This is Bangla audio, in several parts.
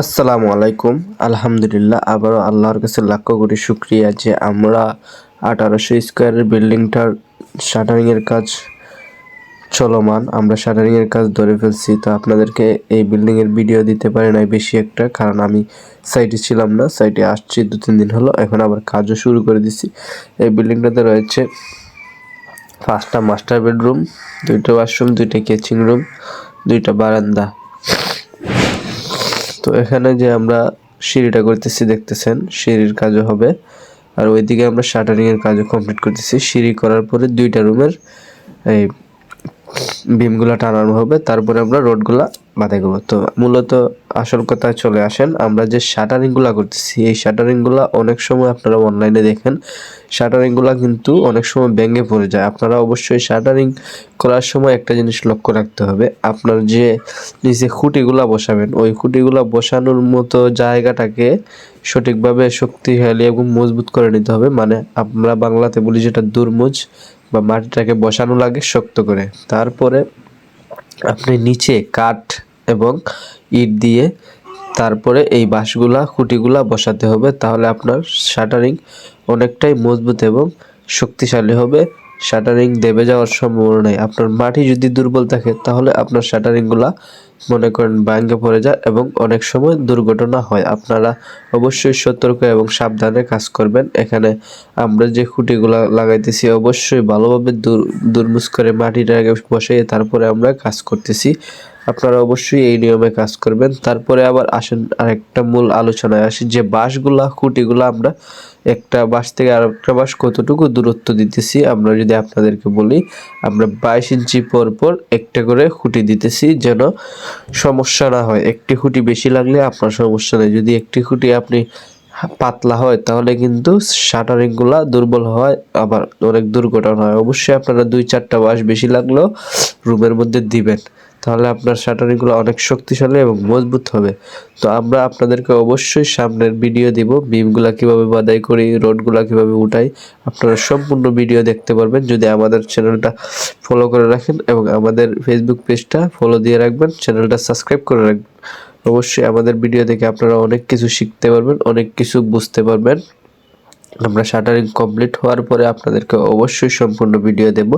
আসসালামু আলাইকুম। আলহামদুলিল্লাহ, আবারও আল্লাহর কাছে লাখ কোটি শুক্রিয়া যে আমরা আঠারোশো স্কোয়ারের বিল্ডিংটার শাটারিংয়ের কাজ চলমান, আমরা শাটারিংয়ের কাজ ধরে ফেলছি। তো আপনাদেরকে এই বিল্ডিংয়ের ভিডিও দিতে পারি নাই বেশি একটা, কারণ আমি সাইটে ছিলাম না, সাইটে আসছি দু তিন দিন হলো, এখন আবার কাজও শুরু করে দিছি। এই বিল্ডিংটাতে রয়েছে পাঁচটা মাস্টার বেডরুম, দুইটা ওয়াশরুম, দুইটা কিচেন রুম, দুইটা বারান্দা। তো এখানে যে আমরা সিঁড়িটা করতেছি, দেখতেছেন, সিঁড়ির কাজও হবে। আর ওইদিকে আমরা শাটারিং এর কাজও কমপ্লিট করতেছি। সিঁড়ি করার পরে দুইটা রুমের এই বিমগুলা টানানো হবে। তারপরে আমরা রোডগুলা বাঁধাই করব তো মূলত আসল কথায় চলে আসেন। আমরা যে শাটারিংগুলো করতেছি, এই শাটারিংগুলো অনেক সময় আপনারা অনলাইনে দেখেন। শাটারিংগুলা কিন্তু অনেক সময় ভেঙে পড়ে যায়। আপনারা অবশ্যই শাটারিং করার সময় একটা জিনিস লক্ষ্য রাখতে হবে। আপনার যে নিচে খুঁটিগুলা বসাবেন, ওই খুঁটিগুলা বসানোর মতো জায়গাটাকে সঠিকভাবে শক্তিশালী এবং মজবুত করে নিতে হবে। মানে আমরা বাংলাতে বলি যেটা দুর্মুজ বা মাটিটাকে বসানো লাগে শক্ত করে। তারপরে আপনি নিচে কাঠ এবং ইট দিয়ে তারপরে এই বাঁশগুলা, খুঁটিগুলা বসাতে হবে। তাহলে আপনার শাটারিং অনেকটাই মজবুত এবং শক্তিশালী হবে। শাটারিং দেবে যাওয়ার সম্ভাবনা নেই। আপনার মাটি যদি দুর্বল থাকে, তাহলে আপনার শাটারিংগুলা মনে করেন ভাঙ্গে পড়ে যায় এবং অনেক সময় দুর্ঘটনা হয়। আপনারা অবশ্যই সতর্ক এবং সাবধানে কাজ করবেন। এখানে আমরা যে খুঁটিগুলা লাগাইতেছি, অবশ্যই ভালোভাবে দূর, দুর্মুজ করে মাটিটাকে বসিয়ে তারপরে আমরা কাজ করতেছি। আপনারা অবশ্যই এই নিয়মে কাজ করবেন। তারপরে আবার আসেন আরেকটা মূল আলোচনায় আসি, যে বাঁশগুলা, খুঁটিগুলা আমরা একটা বাঁশ থেকে আর একটা বাঁশ কতটুকু দূরত্ব দিতেছি, আমরা যদি আপনাদেরকে বলি, আমরা বাইশ ইঞ্চি পর পর একটা করে খুঁটি দিতেছি যেন সমস্যা না হয়। একটি খুঁটি বেশি লাগলে আপনার সমস্যা নেই। যদি একটি খুঁটি আপনি পাতলা হয়, তাহলে কিন্তু শাটারিংগুলা দুর্বল হয়, আবার অনেক দুর্ঘটনা হয়। অবশ্যই আপনারা দুই চারটা বাঁশ বেশি লাগলেও রুমের মধ্যে দিবেন। তাহলে আপনার শাটারিংগুলো অনেক শক্তিশালী এবং মজবুত হবে। তো আমরা আপনাদেরকে অবশ্যই সামনের ভিডিও দিব বিমগুলা কীভাবে বাদাই করি রোডগুলা কীভাবে উঠাই। আপনারা সম্পূর্ণ ভিডিও দেখতে পারবেন। যদি আমাদের চ্যানেলটা ফলো করে রাখেন এবং আমাদের ফেসবুক পেজটা ফলো দিয়ে রাখবেন, চ্যানেলটা সাবস্ক্রাইব করে রাখবেন। অবশ্যই আমাদের ভিডিও দেখে আপনারা অনেক কিছু শিখতে পারবেন, অনেক কিছু বুঝতে পারবেন। আমরা শাটারিং কমপ্লিট হওয়ার পরে আপনাদেরকে অবশ্যই সম্পূর্ণ ভিডিও দেব।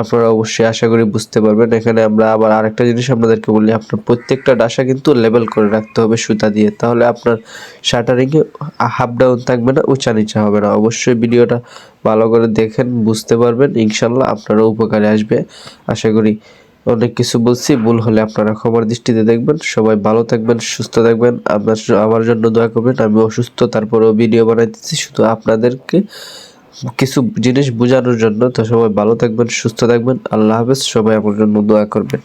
আপনারা অবশ্যই আশা করি বুঝতে পারবেন। এখানে আমরা আবার আরেকটা জিনিস আপনাদেরকে বলি, আপনার প্রত্যেকটা ডাসা কিন্তু লেভেল করে রাখতে হবে সুতা দিয়ে। তাহলে আপনার শাটারিংয়ে হাফ ডাউন থাকবে না, উঁচা নিচা হবে না। অবশ্যই ভিডিওটা ভালো করে দেখেন, বুঝতে পারবেন। ইনশাল্লাহ আপনারা উপকারে আসবে। আশা করি অনেক কিছু বলছি, ভুল হলে আপনারা খবর দৃষ্টিতে দেখবেন। সবাই ভালো থাকবেন, সুস্থ থাকবেন। আপনার আমার জন্য দোয়া করবেন আমি অসুস্থ, তারপরেও ভিডিও বানাইতেছি, শুধু আপনাদেরকে কিছু জিনিস বোঝানোর জন্য। তো সবাই ভালো থাকবেন, সুস্থ থাকবেন। আল্লাহ হাফেজ, সবাই আমার জন্য দোয়া করবেন।